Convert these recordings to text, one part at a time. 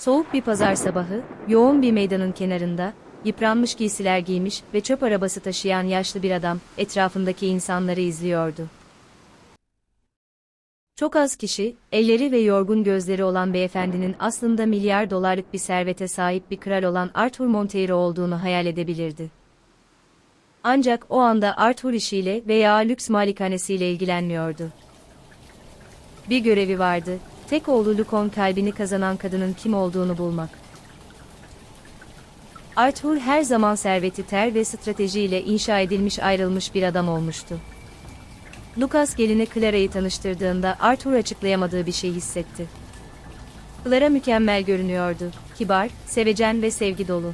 Soğuk bir pazar sabahı, yoğun bir meydanın kenarında, yıpranmış giysiler giymiş ve çöp arabası taşıyan yaşlı bir adam, etrafındaki insanları izliyordu. Çok az kişi, elleri ve yorgun gözleri olan beyefendinin aslında milyar dolarlık bir servete sahip bir kral olan Arthur Monteiro olduğunu hayal edebilirdi. Ancak o anda Arthur işiyle veya lüks malikanesiyle ilgilenmiyordu. Bir görevi vardı, tek oğlu Lukon kalbini kazanan kadının kim olduğunu bulmak. Arthur her zaman serveti ter ve stratejiyle inşa edilmiş ayrılmış bir adam olmuştu. Lucas geline Clara'yı tanıştırdığında Arthur açıklayamadığı bir şey hissetti. Clara mükemmel görünüyordu, kibar, sevecen ve sevgi dolu.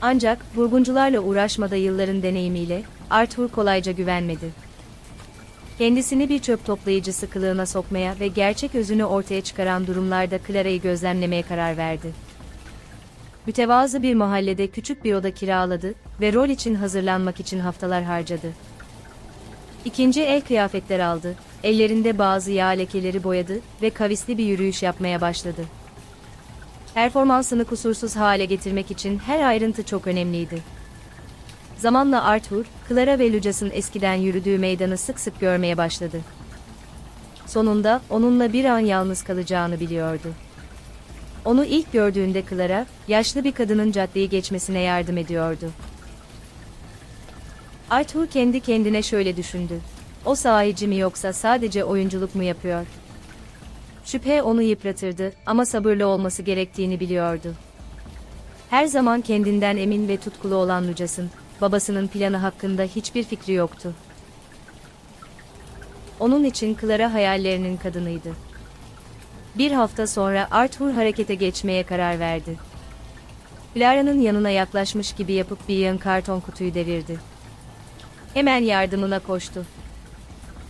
Ancak burguncularla uğraşmada yılların deneyimiyle Arthur kolayca güvenmedi. Kendisini bir çöp toplayıcısı kılığına sokmaya ve gerçek özünü ortaya çıkaran durumlarda Clara'yı gözlemlemeye karar verdi. Mütevazı bir mahallede küçük bir oda kiraladı ve rol için hazırlanmak için haftalar harcadı. İkinci el kıyafetler aldı, ellerinde bazı yağ lekeleri boyadı ve kavisli bir yürüyüş yapmaya başladı. Performansını kusursuz hale getirmek için her ayrıntı çok önemliydi. Zamanla Arthur, Clara ve Lucas'ın eskiden yürüdüğü meydanı sık sık görmeye başladı. Sonunda onunla bir an yalnız kalacağını biliyordu. Onu ilk gördüğünde Clara, yaşlı bir kadının caddeyi geçmesine yardım ediyordu. Arthur kendi kendine şöyle düşündü. O sahici mi yoksa sadece oyunculuk mu yapıyor? Şüphe onu yıpratırdı ama sabırlı olması gerektiğini biliyordu. Her zaman kendinden emin ve tutkulu olan Lucas'ın, babasının planı hakkında hiçbir fikri yoktu. Onun için Clara hayallerinin kadınıydı. Bir hafta sonra Arthur harekete geçmeye karar verdi. Clara'nın yanına yaklaşmış gibi yapıp bir yığın karton kutuyu devirdi. Hemen yardımına koştu.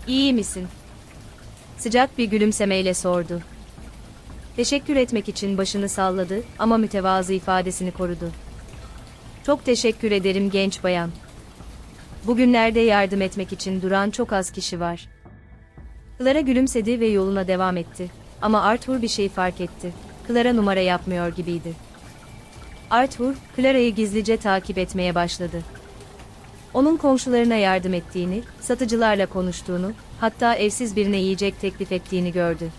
İyi misin? Sıcak bir gülümsemeyle sordu. Teşekkür etmek için başını salladı ama mütevazı ifadesini korudu. Çok teşekkür ederim genç bayan. Bugünlerde yardım etmek için duran çok az kişi var. Clara gülümsedi ve yoluna devam etti. Ama Arthur bir şey fark etti. Clara numara yapmıyor gibiydi. Arthur, Clara'yı gizlice takip etmeye başladı. Onun komşularına yardım ettiğini, satıcılarla konuştuğunu, hatta evsiz birine yiyecek teklif ettiğini gördü.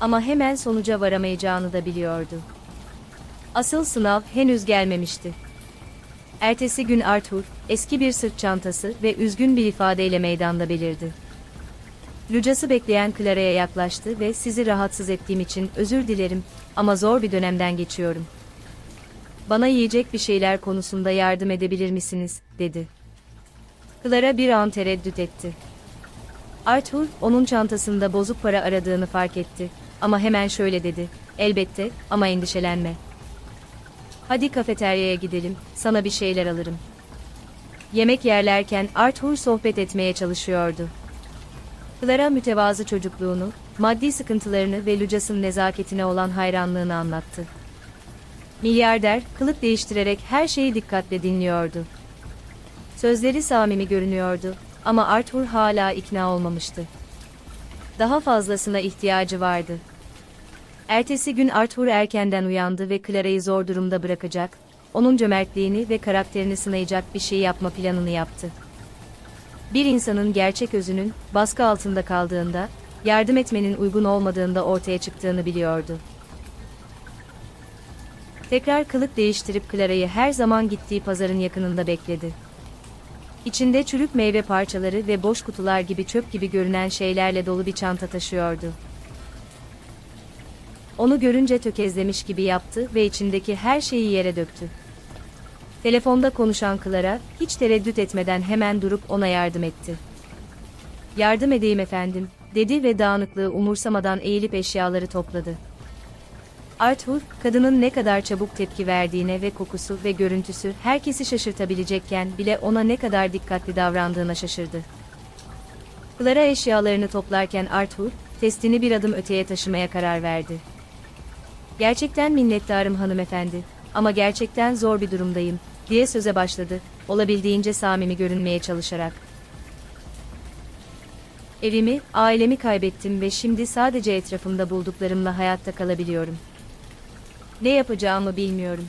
Ama hemen sonuca varamayacağını da biliyordu. Asıl sınav henüz gelmemişti. Ertesi gün Arthur, eski bir sırt çantası ve üzgün bir ifadeyle meydanda belirdi. Lucas'ı bekleyen Clara'ya yaklaştı ve sizi rahatsız ettiğim için özür dilerim ama zor bir dönemden geçiyorum. Bana yiyecek bir şeyler konusunda yardım edebilir misiniz, dedi. Clara bir an tereddüt etti. Arthur, onun çantasında bozuk para aradığını fark etti. Ama hemen şöyle dedi, elbette, ama endişelenme. Hadi kafeteryaya gidelim, sana bir şeyler alırım. Yemek yerlerken Arthur sohbet etmeye çalışıyordu. Clara mütevazı çocukluğunu, maddi sıkıntılarını ve Lucas'ın nezaketine olan hayranlığını anlattı. Milyarder, kılık değiştirerek her şeyi dikkatle dinliyordu. Sözleri samimi görünüyordu ama Arthur hala ikna olmamıştı. Daha fazlasına ihtiyacı vardı. Ertesi gün Arthur erkenden uyandı ve Clara'yı zor durumda bırakacak, onun cömertliğini ve karakterini sınayacak bir şey yapma planını yaptı. Bir insanın gerçek özünün baskı altında kaldığında, yardım etmenin uygun olmadığında ortaya çıktığını biliyordu. Tekrar kılık değiştirip Clara'yı her zaman gittiği pazarın yakınında bekledi. İçinde çürük meyve parçaları ve boş kutular gibi çöp gibi görünen şeylerle dolu bir çanta taşıyordu. Onu görünce tökezlemiş gibi yaptı ve içindeki her şeyi yere döktü. Telefonda konuşan Clara, hiç tereddüt etmeden hemen durup ona yardım etti. Yardım edeyim efendim, dedi ve dağınıklığı umursamadan eğilip eşyaları topladı. Arthur, kadının ne kadar çabuk tepki verdiğine ve kokusu ve görüntüsü herkesi şaşırtabilecekken bile ona ne kadar dikkatli davrandığına şaşırdı. Clara eşyalarını toplarken Arthur, testini bir adım öteye taşımaya karar verdi. Gerçekten minnettarım hanımefendi ama gerçekten zor bir durumdayım, diye söze başladı, olabildiğince samimi görünmeye çalışarak. Evimi, ailemi kaybettim ve şimdi sadece etrafımda bulduklarımla hayatta kalabiliyorum. Ne yapacağımı bilmiyorum.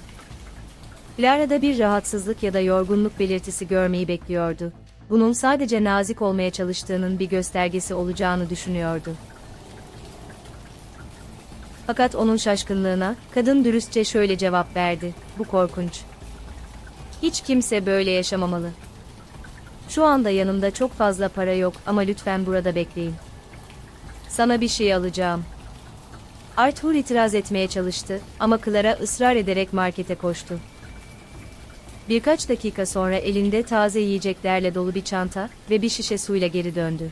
Clara'da bir rahatsızlık ya da yorgunluk belirtisi görmeyi bekliyordu. Bunun sadece nazik olmaya çalıştığının bir göstergesi olacağını düşünüyordu. Fakat onun şaşkınlığına, kadın dürüstçe şöyle cevap verdi. Bu korkunç. Hiç kimse böyle yaşamamalı. Şu anda yanımda çok fazla para yok ama lütfen burada bekleyin. Sana bir şey alacağım. Arthur itiraz etmeye çalıştı ama Clara ısrar ederek markete koştu. Birkaç dakika sonra elinde taze yiyeceklerle dolu bir çanta ve bir şişe suyla geri döndü.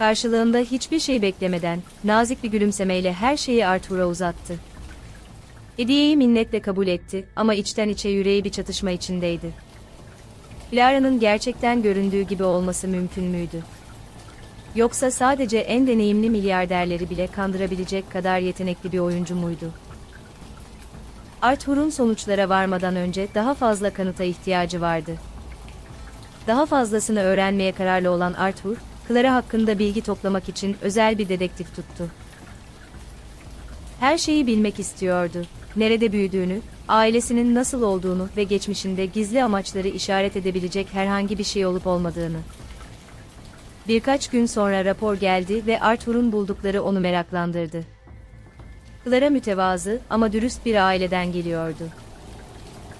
Karşılığında hiçbir şey beklemeden, nazik bir gülümsemeyle her şeyi Arthur'a uzattı. Hediyeyi minnetle kabul etti ama içten içe yüreği bir çatışma içindeydi. Clara'nın gerçekten göründüğü gibi olması mümkün müydü? Yoksa sadece en deneyimli milyarderleri bile kandırabilecek kadar yetenekli bir oyuncu muydu? Arthur'un sonuçlara varmadan önce daha fazla kanıta ihtiyacı vardı. Daha fazlasını öğrenmeye kararlı olan Arthur, Clara hakkında bilgi toplamak için özel bir dedektif tuttu. Her şeyi bilmek istiyordu. Nerede büyüdüğünü, ailesinin nasıl olduğunu ve geçmişinde gizli amaçları işaret edebilecek herhangi bir şey olup olmadığını. Birkaç gün sonra rapor geldi ve Arthur'un buldukları onu meraklandırdı. Clara mütevazı ama dürüst bir aileden geliyordu.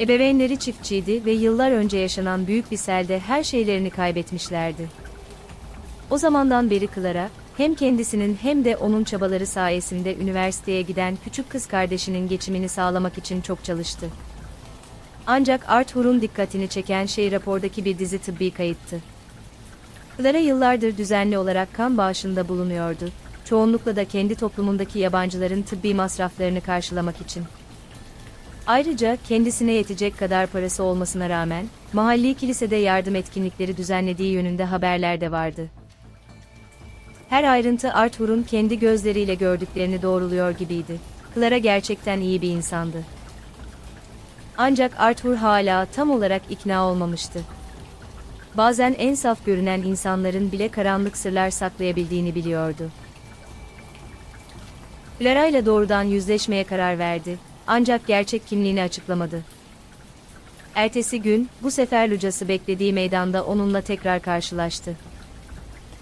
Ebeveynleri çiftçiydi ve yıllar önce yaşanan büyük bir selde her şeylerini kaybetmişlerdi. O zamandan beri Clara, hem kendisinin hem de onun çabaları sayesinde üniversiteye giden küçük kız kardeşinin geçimini sağlamak için çok çalıştı. Ancak Arthur'un dikkatini çeken şey rapordaki bir dizi tıbbi kayıttı. Clara yıllardır düzenli olarak kan bağışında bulunuyordu, çoğunlukla da kendi toplumundaki yabancıların tıbbi masraflarını karşılamak için. Ayrıca kendisine yetecek kadar parası olmasına rağmen, mahalli kilisede yardım etkinlikleri düzenlediği yönünde haberler de vardı. Her ayrıntı Arthur'un kendi gözleriyle gördüklerini doğruluyor gibiydi. Clara gerçekten iyi bir insandı. Ancak Arthur hala tam olarak ikna olmamıştı. Bazen en saf görünen insanların bile karanlık sırlar saklayabildiğini biliyordu. Clara ile doğrudan yüzleşmeye karar verdi, ancak gerçek kimliğini açıklamadı. Ertesi gün, bu sefer Lucas'ı beklediği meydanda onunla tekrar karşılaştı.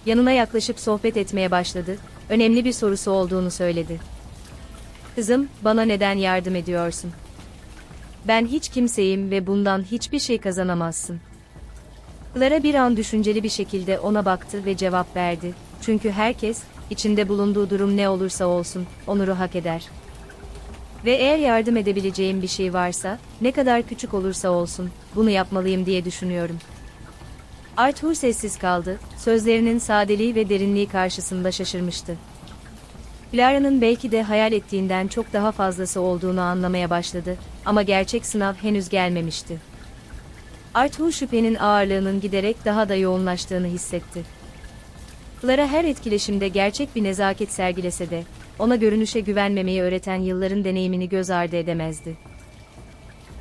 Yanına yaklaşıp sohbet etmeye başladı, önemli bir sorusu olduğunu söyledi. Kızım, bana neden yardım ediyorsun? Ben hiç kimseyim ve bundan hiçbir şey kazanamazsın. Clara bir an düşünceli bir şekilde ona baktı ve cevap verdi. Çünkü herkes, içinde bulunduğu durum ne olursa olsun, onuru hak eder. Ve eğer yardım edebileceğim bir şey varsa, ne kadar küçük olursa olsun, bunu yapmalıyım diye düşünüyorum. Arthur sessiz kaldı, sözlerinin sadeliği ve derinliği karşısında şaşırmıştı. Clara'nın belki de hayal ettiğinden çok daha fazlası olduğunu anlamaya başladı ama gerçek sınav henüz gelmemişti. Arthur şüphenin ağırlığının giderek daha da yoğunlaştığını hissetti. Clara her etkileşimde gerçek bir nezaket sergilese de, ona görünüşe güvenmemeyi öğreten yılların deneyimini göz ardı edemezdi.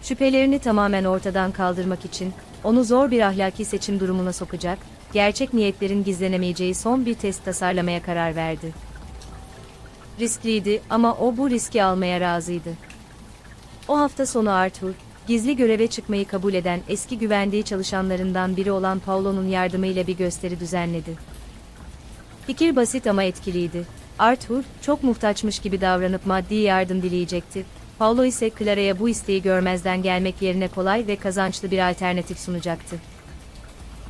Şüphelerini tamamen ortadan kaldırmak için, onu zor bir ahlaki seçim durumuna sokacak, gerçek niyetlerin gizlenemeyeceği son bir test tasarlamaya karar verdi. Riskliydi ama o bu riski almaya razıydı. O hafta sonu Arthur, gizli göreve çıkmayı kabul eden eski güvendiği çalışanlarından biri olan Paulo'nun yardımıyla bir gösteri düzenledi. Fikir basit ama etkiliydi. Arthur, çok muhtaçmış gibi davranıp maddi yardım dileyecekti. Paulo ise Clara'ya bu isteği görmezden gelmek yerine kolay ve kazançlı bir alternatif sunacaktı.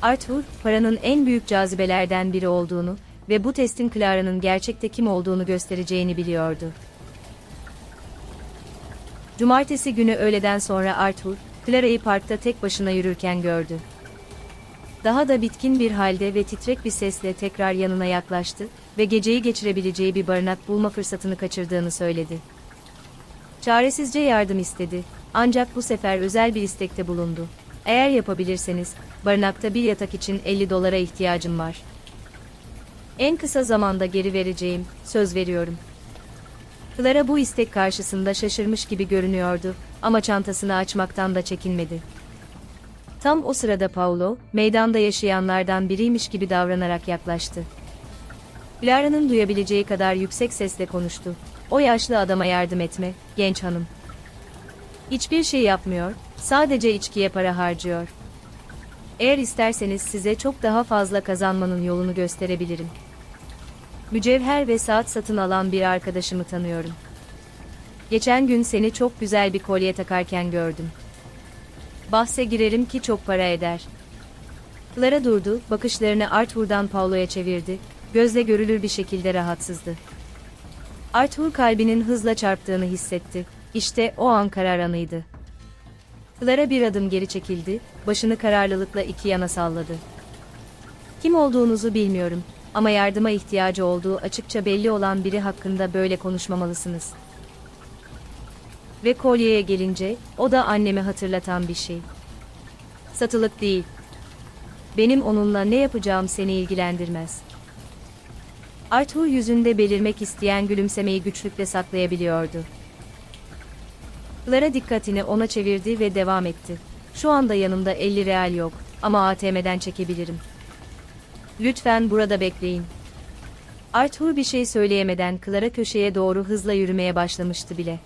Arthur, paranın en büyük cazibelerden biri olduğunu ve bu testin Clara'nın gerçekte kim olduğunu göstereceğini biliyordu. Cumartesi günü öğleden sonra Arthur, Clara'yı parkta tek başına yürürken gördü. Daha da bitkin bir halde ve titrek bir sesle tekrar yanına yaklaştı ve geceyi geçirebileceği bir barınak bulma fırsatını kaçırdığını söyledi. Çaresizce yardım istedi, ancak bu sefer özel bir istekte bulundu. Eğer yapabilirseniz, barınakta bir yatak için 50 dolara ihtiyacım var. En kısa zamanda geri vereceğim, söz veriyorum. Clara bu istek karşısında şaşırmış gibi görünüyordu ama çantasını açmaktan da çekinmedi. Tam o sırada Paulo, meydanda yaşayanlardan biriymiş gibi davranarak yaklaştı. Clara'nın duyabileceği kadar yüksek sesle konuştu. O yaşlı adama yardım etme, genç hanım. Hiçbir şey yapmıyor, sadece içkiye para harcıyor. Eğer isterseniz size çok daha fazla kazanmanın yolunu gösterebilirim. Mücevher ve saat satın alan bir arkadaşımı tanıyorum. Geçen gün seni çok güzel bir kolye takarken gördüm. Bahse girerim ki çok para eder. Clara durdu, bakışlarını Arthur'dan Paulo'ya çevirdi, gözle görülür bir şekilde rahatsızdı. Arthur kalbinin hızla çarptığını hissetti. İşte o an karar anıydı. Clara bir adım geri çekildi, başını kararlılıkla iki yana salladı. Kim olduğunuzu bilmiyorum ama yardıma ihtiyacı olduğu açıkça belli olan biri hakkında böyle konuşmamalısınız. Ve kolyeye gelince, o da annemi hatırlatan bir şey. Satılık değil. Benim onunla ne yapacağım seni ilgilendirmez. Arthur yüzünde belirmek isteyen gülümsemeyi güçlükle saklayabiliyordu. Clara dikkatini ona çevirdi ve devam etti. Şu anda yanımda 50 real yok ama ATM'den çekebilirim. Lütfen burada bekleyin. Arthur bir şey söyleyemeden Clara köşeye doğru hızla yürümeye başlamıştı bile.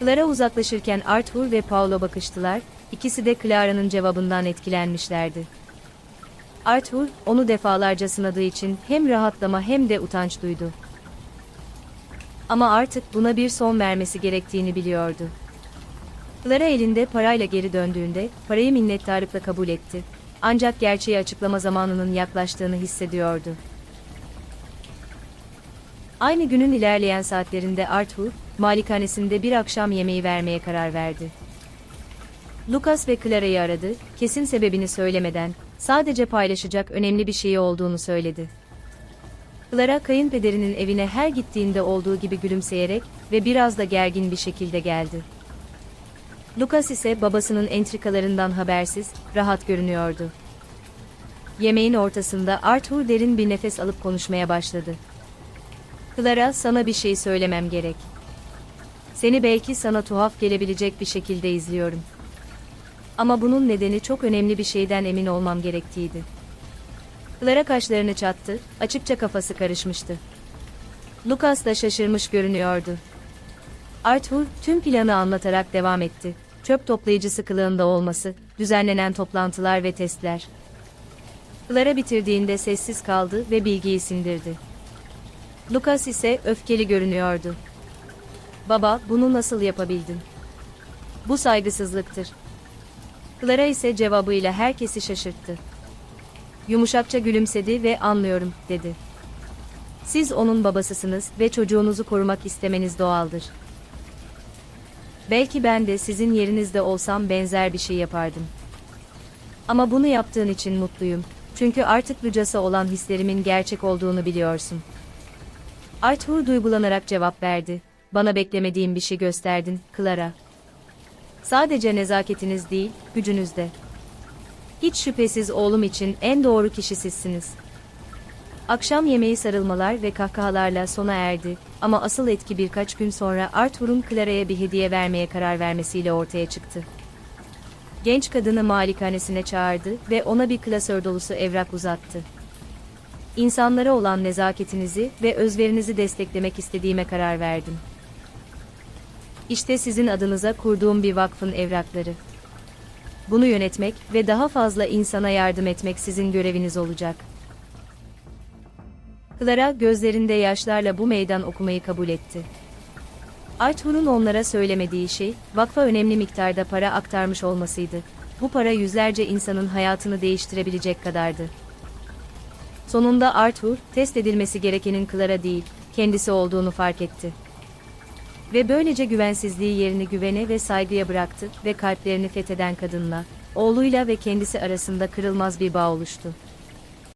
Clara uzaklaşırken Arthur ve Paulo bakıştılar, ikisi de Clara'nın cevabından etkilenmişlerdi. Arthur, onu defalarca sınadığı için hem rahatlama hem de utanç duydu. Ama artık buna bir son vermesi gerektiğini biliyordu. Clara elinde parayla geri döndüğünde, parayı minnettarlıkla kabul etti. Ancak gerçeği açıklama zamanının yaklaştığını hissediyordu. Aynı günün ilerleyen saatlerinde Arthur, malikanesinde bir akşam yemeği vermeye karar verdi. Lucas ve Clara'yı aradı, kesin sebebini söylemeden, sadece paylaşacak önemli bir şeyi olduğunu söyledi. Clara kayınpederinin evine her gittiğinde olduğu gibi gülümseyerek ve biraz da gergin bir şekilde geldi. Lucas ise babasının entrikalarından habersiz, rahat görünüyordu. Yemeğin ortasında Arthur derin bir nefes alıp konuşmaya başladı. Clara, sana bir şey söylemem gerek. Seni belki sana tuhaf gelebilecek bir şekilde izliyorum. Ama bunun nedeni çok önemli bir şeyden emin olmam gerektiğiydi. Clara kaşlarını çattı, açıkça kafası karışmıştı. Lucas da şaşırmış görünüyordu. Arthur, tüm planı anlatarak devam etti. Çöp toplayıcısı kılığında olması, düzenlenen toplantılar ve testler. Clara bitirdiğinde sessiz kaldı ve bilgiyi sindirdi. Lucas ise öfkeli görünüyordu. Baba, bunu nasıl yapabildin? Bu saygısızlıktır. Clara ise cevabıyla herkesi şaşırttı. Yumuşakça gülümsedi ve anlıyorum, dedi. Siz onun babasısınız ve çocuğunuzu korumak istemeniz doğaldır. Belki ben de sizin yerinizde olsam benzer bir şey yapardım. Ama bunu yaptığın için mutluyum. Çünkü artık Lucas'a olan hislerimin gerçek olduğunu biliyorsun. Arthur duygulanarak cevap verdi. Bana beklemediğim bir şey gösterdin, Clara. Sadece nezaketiniz değil, gücünüz de. Hiç şüphesiz oğlum için en doğru kişi sizsiniz. Akşam yemeği sarılmalar ve kahkahalarla sona erdi ama asıl etki birkaç gün sonra Arthur'un Clara'ya bir hediye vermeye karar vermesiyle ortaya çıktı. Genç kadını malikanesine çağırdı ve ona bir klasör dolusu evrak uzattı. İnsanlara olan nezaketinizi ve özverinizi desteklemek istediğime karar verdim. İşte sizin adınıza kurduğum bir vakfın evrakları. Bunu yönetmek ve daha fazla insana yardım etmek sizin göreviniz olacak. Clara gözlerinde yaşlarla bu meydan okumayı kabul etti. Arthur'un onlara söylemediği şey, vakfa önemli miktarda para aktarmış olmasıydı. Bu para yüzlerce insanın hayatını değiştirebilecek kadardı. Sonunda Arthur, test edilmesi gerekenin Clara değil, kendisi olduğunu fark etti. Ve böylece güvensizliği yerini güvene ve saygıya bıraktı ve kalplerini fetheden kadınla, oğluyla ve kendisi arasında kırılmaz bir bağ oluştu.